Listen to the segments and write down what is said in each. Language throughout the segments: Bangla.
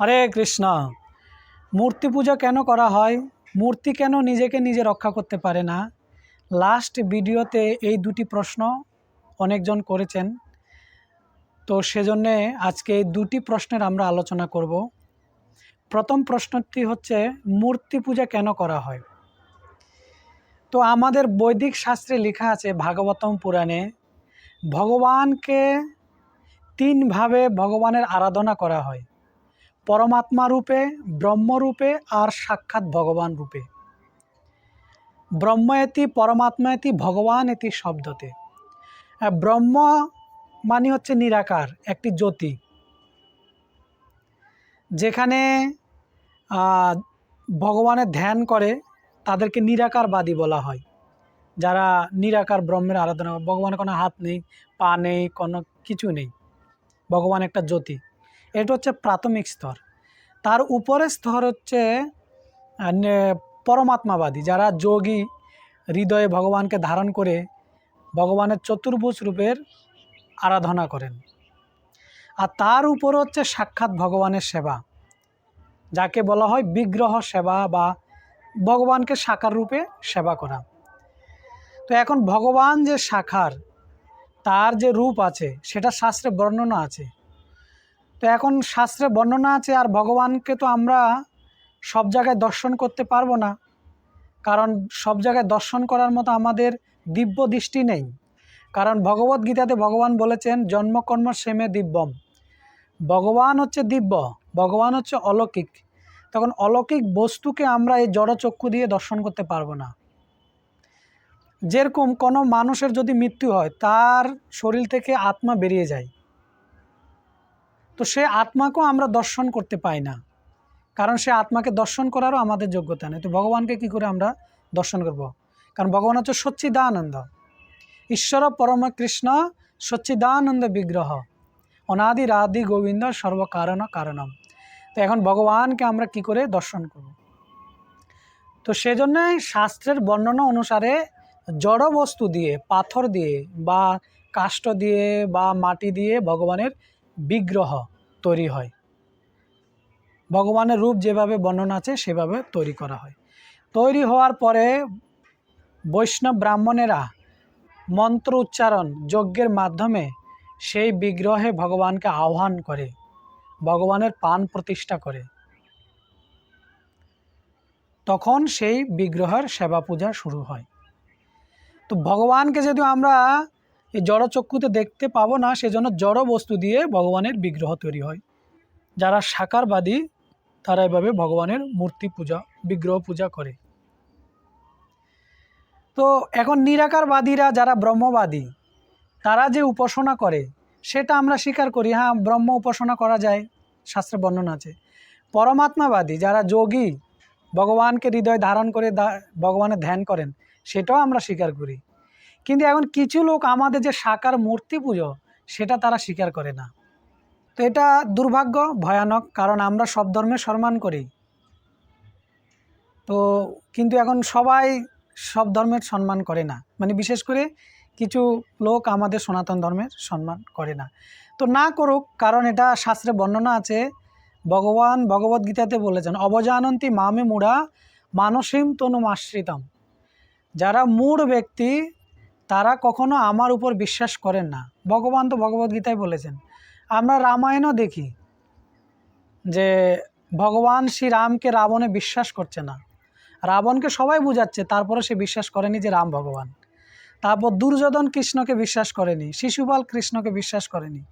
হরে কৃষ্ণ। মূর্তি পূজা কেন করা হয়? মূর্তি কেন নিজেকে নিজে রক্ষা করতে পারে না? লাস্ট ভিডিওতে এই দুটি প্রশ্ন অনেকজন করেছেন। তো সেজন্যে আজকে এই দুটি প্রশ্নের আমরা আলোচনা করব। প্রথম প্রশ্নটি হচ্ছে, মূর্তি পূজা কেন করা হয়? তো আমাদের বৈদিক শাস্ত্রে লেখা আছে ভাগবতম পুরাণে, ভগবানকে তিনভাবে ভগবানের আরাধনা করা হয়। পরমাত্মা রূপে ব্রহ্মরূপে আর সাক্ষাৎ ভগবান রূপে। ব্রহ্ম এতি, পরমাত্মা এতি, ভগবান এতি শব্দতে। ব্রহ্ম মানে হচ্ছে নিরাকার, একটি জ্যোতি। যেখানে ভগবানের ধ্যান করে, তাদেরকে নিরাকারবাদী বলা হয়। যারা নিরাকার ব্রহ্মের আরাধনা করে। ভগবানের কোনো হাত নেই, পা নেই, কোনো কিছু নেই। ভগবান একটা জ্যোতি। এটা হচ্ছে প্রাথমিক স্তর। তার উপরের স্তর হচ্ছে পরমাত্মাবাদী, যারা যোগী হৃদয়ে ভগবানকে ধারণ করে ভগবানের চতুর্ভুজ রূপের আরাধনা করেন। আর তার উপর হচ্ছে সাক্ষাৎ ভগবানের সেবা, যাকে বলা হয় বিগ্রহ সেবা বা ভগবানকে সাকার রূপে সেবা করা। তো এখন ভগবান যে সাকার, তার যে রূপ আছে, সেটা শাস্ত্রে বর্ণনা আছে। তো এখন শাস্ত্রে বর্ণনা আছে, আর ভগবানকে তো আমরা সব জায়গায় দর্শন করতে পারব না। কারণ সব জায়গায় দর্শন করার মতো আমাদের দিব্য দৃষ্টি নেই। কারণ ভগবত গীতাতে ভগবান বলেছেন জন্মকর্ম সেমে দিব্যম। ভগবান হচ্ছে দিব্য, ভগবান হচ্ছে অলৌকিক। তখন অলৌকিক বস্তুকে আমরা এই জড়চক্ষু দিয়ে দর্শন করতে পারব না। যেরকম কোনো মানুষের যদি মৃত্যু হয়, তার শরীর থেকে আত্মা বেরিয়ে যায়। তো সে আত্মাকেও আমরা দর্শন করতে পাই না। কারণ সে আত্মাকে দর্শন করারও আমাদের যোগ্যতা নেই। তো ভগবানকে কি করে আমরা দর্শন করব? কারণ ভগবান হচ্ছে সচ্চিদানন্দ। ঈশ্বর পরম কৃষ্ণ সচ্চিদানন্দ বিগ্রহ। অনাদি রাধি গোবিন্দ সর্বকারণ কারণম। তো এখন ভগবানকে আমরা কি করে দর্শন করব? তো সেজন্যই শাস্ত্রের বর্ণনা অনুসারে জড় বস্তু দিয়ে, পাথর দিয়ে বা কাষ্ঠ দিয়ে বা মাটি দিয়ে ভগবানের বিগ্রহ তৈরি হয়। ভগবানের রূপ যেভাবে বর্ণনা আছে, সেভাবে তৈরি করা হয়। তৈরি হওয়ার পরে বৈষ্ণব ব্রাহ্মণেরা মন্ত্র উচ্চারণ যজ্ঞের মাধ্যমে সেই বিগ্রহে ভগবানকে আহ্বান করে, ভগবানের পান প্রতিষ্ঠা করে। তখন সেই বিগ্রহের সেবা পূজা শুরু হয়। তো ভগবানকে যদি আমরা এই জড়চক্ষুতে দেখতে পাবো না, সেজন্য জড় বস্তু দিয়ে ভগবানের বিগ্রহ তৈরি হয়। যারা সাকারবাদী, তারা এভাবে ভগবানের মূর্তি পূজা, বিগ্রহ পূজা করে। তো এখন নিরাকারবাদীরা যারা ব্রহ্মবাদী, তারা যে উপাসনা করে, সেটা আমরা স্বীকার করি হ্যাঁ ব্রহ্ম উপাসনা করা যায়, শাস্ত্রে বর্ণনা আছে। পরমাত্মাবাদী যারা যোগী, ভগবানকে হৃদয় ধারণ করে ভগবানের ধ্যান করেন, সেটাও আমরা স্বীকার করি। কিন্তু এখন কিছু লোক আমাদের যে সাকার মূর্তি পুজো, সেটা তারা স্বীকার করে না। তো এটা দুর্ভাগ্য, ভয়ানক, কারণ আমরা সব ধর্মের সম্মান করি। তো কিন্তু এখন সবাই সব ধর্মের সম্মান করে না। মানে বিশেষ করে কিছু লোক আমাদের সনাতন ধর্মের সম্মান করে না। তো না করুক, কারণ এটা শাস্ত্রে বর্ণনা আছে, ভগবান ভগবদ গীতাতে বলেছেন, অবজানন্তি মামে মুড়া মানসিম তনুমাশ্রিতম। যারা মূঢ় ব্যক্তি তারা কখনো আমার উপর বিশ্বাস করেন না। ভগবান তো ভগবদ গীতায় বলেছেন। আমরা রামায়ণও দেখি যে ভগবান শ্রী রামকে রাবণে বিশ্বাস করছে না। রাবণকে সবাই বুঝাচ্ছে, তারপরে সে বিশ্বাস করেনি যে রাম ভগবান। তারপর দুর্যোধন কৃষ্ণকে বিশ্বাস করেনি, শিশুপাল কৃষ্ণকে বিশ্বাস করেনি।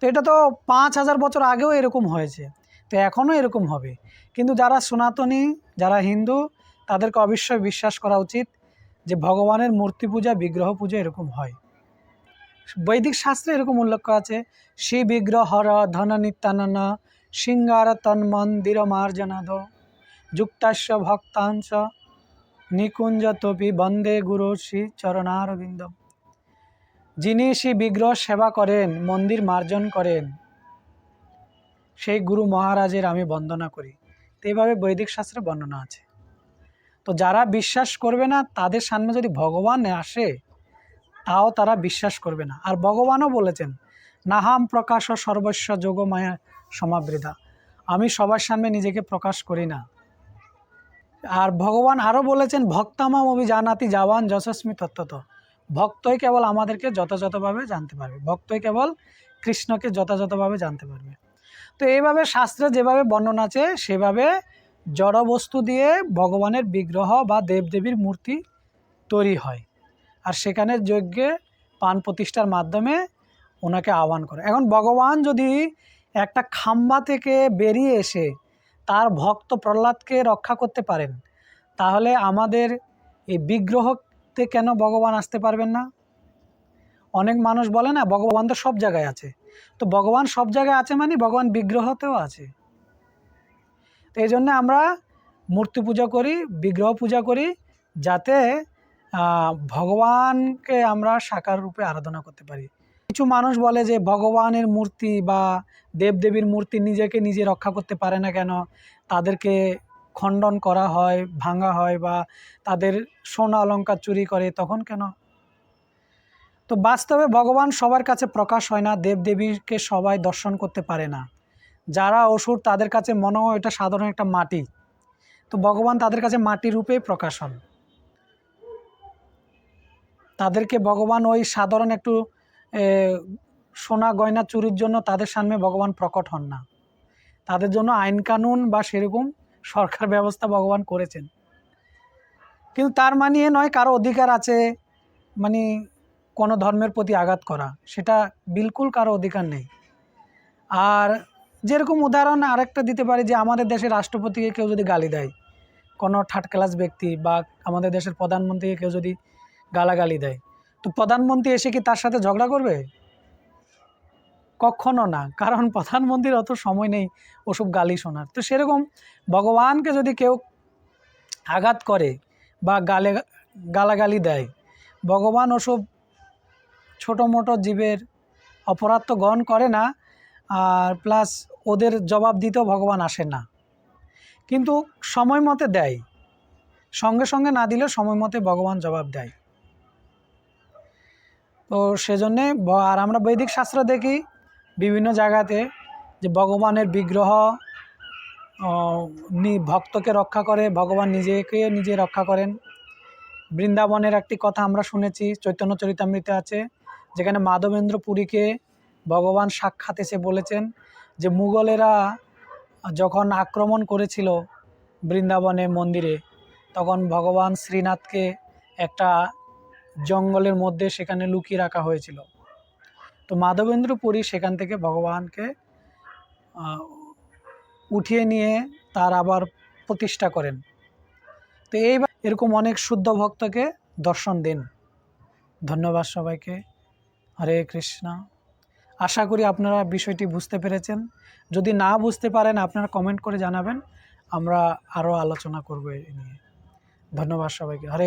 তো এটা তো পাঁচ হাজার বছর আগেও এরকম হয়েছে। তো এখনও এরকম হবে। কিন্তু যারা সনাতনী, যারা হিন্দু, তাদেরকে অবশ্যই বিশ্বাস করা উচিত। যে ভগবানের মূর্তি পূজা, বিগ্রহ পূজা এরকম হয়। বৈদিক শাস্ত্রে এরকম উল্লেখ আছে শ্রী বিগ্রহ হর ধন নিত্যানন, সিঙ্গার তন্মন্দির মার্জনাদ যুক্তাস্য ভক্তাংশ নিকুঞ্জ তপি বন্দে গুরু শ্রী চরণারবিন্দ। যিনি শ্রী বিগ্রহ সেবা করেন, মন্দির মার্জন করেন, সেই গুরু মহারাজের আমি বন্দনা করি। এইভাবে বৈদিক শাস্ত্রে বর্ণনা আছে। তো যারা বিশ্বাস করবে না, তাদের সামনে যদি ভগবান আসে, তাও তারা বিশ্বাস করবে না। আর ভগবানও বলেছেন, নাহাম প্রকাশ ও সর্বস্ব যোগমায়া সমাবৃদা আমি সবার সামনে নিজেকে প্রকাশ করি না। আর ভগবান আরও বলেছেন, ভক্তামাম অভিজানাতি যাওয়ান যশস্মী তত্ত্বত। ভক্তই কেবল আমাদেরকে যথাযথভাবে জানতে পারবে। ভক্তই কেবল কৃষ্ণকে যথাযথভাবে জানতে পারবে। তো এইভাবে শাস্ত্রে যেভাবে বর্ণনা আছে, সেভাবে জড় বস্তু দিয়ে ভগবানের বিগ্রহ বা দেবদেবীর মূর্তি তৈরি হয়। আর সেখানে যজ্ঞে পান প্রতিষ্ঠার মাধ্যমে ওনাকে আহ্বান করে। এখন ভগবান যদি একটা খাম্বা থেকে বেরিয়ে এসে তার ভক্ত প্রহ্লাদকে রক্ষা করতে পারেন, তাহলে আমাদের এই বিগ্রহতে কেন ভগবান আসতে পারবেন না? অনেক মানুষ বলে না, ভগবান তো সব জায়গায় আছে। তো ভগবান সব জায়গায় আছে মানে ভগবান বিগ্রহতেও আছে। এই জন্য আমরা মূর্তি পূজা করি, বিগ্রহ পূজা করি, যাতে ভগবানকে আমরা সাকার রূপে আরাধনা করতে পারি। কিছু মানুষ বলে যে ভগবানের মূর্তি বা দেবদেবীর মূর্তি নিজেকে নিজে রক্ষা করতে পারে না কেন? তাদেরকে খণ্ডন করা হয়, ভাঙা হয় বা তাদের সোনা অলংকার চুরি করে, তখন কেন? তো বাস্তবে ভগবান সবার কাছে প্রকাশ হয় না, দেবদেবীকে সবাই দর্শন করতে পারে না। যারা অসুর, তাদের কাছে মনে হয় এটা সাধারণ একটা মাটি। তো ভগবান তাদের কাছে মাটি রূপেই প্রকাশ হন। তাদেরকে ভগবান ওই সাধারণ একটু সোনা গয়না চুরির জন্য তাদের সামনে ভগবান প্রকট হন না। তাদের জন্য আইন কানুন বা সেরকম সরকার ব্যবস্থা ভগবান করেছেন। কিন্তু তার মানে নয় কারও অধিকার আছে মানে কোনো ধর্মের প্রতি আঘাত করা। সেটা বিলকুল কারও অধিকার নেই। আর যেরকম উদাহরণ আরেকটা দিতে পারি যে আমাদের দেশের রাষ্ট্রপতিকে কেউ যদি গালি দেয়, কোনো থার্ড ক্লাস ব্যক্তি বা আমাদের দেশের প্রধানমন্ত্রীকে কেউ যদি গালাগালি দেয়, তো প্রধানমন্ত্রী এসে কি তার সাথে ঝগড়া করবে? কখনো না, কারণ প্রধানমন্ত্রীর অত সময় নেই ওসব গালি শোনার। তো সেরকম ভগবানকে যদি কেউ আঘাত করে বা গালে, গালাগালি দেয়, ভগবান ওসব ছোটো মোটো জীবের অপরাধ তো গ্রহণ করে না আর প্লাস ওদের জবাব দিতেও ভগবান আসে না। কিন্তু সময় মতে দেয়। সঙ্গে সঙ্গে না দিলেও সময় মতে ভগবান জবাব দেয়। তো সেজন্যে আর আমরা বৈদিক শাস্ত্র দেখি বিভিন্ন জায়গাতে যে ভগবানের বিগ্রহ ভক্তকে রক্ষা করে, ভগবান নিজেকে নিজে রক্ষা করেন। বৃন্দাবনের একটি কথা আমরা শুনেছি, চৈতন্য চরিতামৃতে আছে, যেখানে মাধবেন্দ্র পুরীকে ভগবান সাক্ষাৎ এসে বলেছেন যে মুঘলেরা যখন আক্রমণ করেছিল বৃন্দাবনে মন্দিরে, তখন ভগবান শ্রীনাথকে একটা জঙ্গলের মধ্যে সেখানে লুকিয়ে রাখা হয়েছিল। তো মাধবেন্দ্র পুরী সেখান থেকে ভগবানকে উঠিয়ে নিয়ে তার আবার প্রতিষ্ঠা করেন। তো এইবার এরকম অনেক শুদ্ধ ভক্তকে দর্শন দিন। ধন্যবাদ সবাইকে। হরে কৃষ্ণ। আশা করি আপনারা বিষয়টি বুঝতে পেরেছেন। যদি না বুঝতে পারেন, আপনারা কমেন্ট করে জানাবেন। আমরা আরও আলোচনা করব এ নিয়ে। ধন্যবাদ সবাইকে। হরে